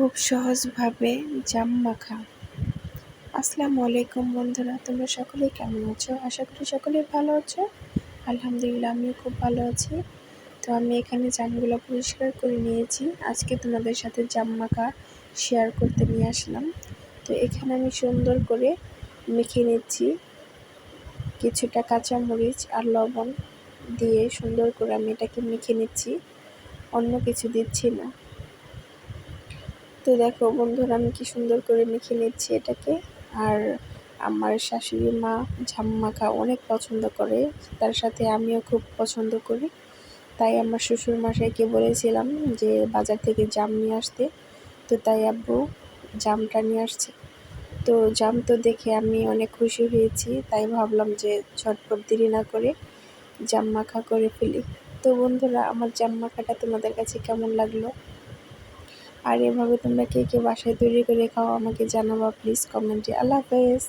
খুব সহজভাবে জাম মাখা। আসসালামু আলাইকুম বন্ধুরা, তোমরা সকলেই কেমন আছো? আশা করি সকলেই ভালো আছো। আলহামদুলিল্লাহ, আমিও খুব ভালো আছি। তো আমি এখানে জামগুলো পরিষ্কার করে নিয়েছি। আজকে তোমাদের সাথে জাম মাখা শেয়ার করতে নিয়ে আসলাম। তো এখানে আমি সুন্দর করে মেখে নিচ্ছি কিছুটা কাঁচামরিচ আর লবণ দিয়ে সুন্দর করে আমি এটাকে মেখে নিচ্ছি। অন্য কিছু দিচ্ছি না। তো দেখো বন্ধুরা, আমি কি সুন্দর করে মেখে নিচ্ছি এটাকে। আর আমার শাশুড়ি মা ঝাম মাখা অনেক পছন্দ করে, তার সাথে আমিও খুব পছন্দ করি। তাই আমার শ্বশুর মশাইকে বলেছিলাম যে, বাজার থেকে জাম নিয়ে আসতে। তো তাই আব্বু জামটা নিয়ে আসছে। তো জাম তো দেখে আমি অনেক খুশি হয়েছি, তাই ভাবলাম যে ঝটপট দেরি না করে জাম মাখা করে ফেলি। তো বন্ধুরা, আমার জাম মাখাটা তোমাদের কাছে কেমন লাগল? আর এভাবে তোমরা কে কে বাসায় তৈরি করে খাও আমাকে জানাবা প্লিজ কমেন্টে আল্লাহ হাফেজ।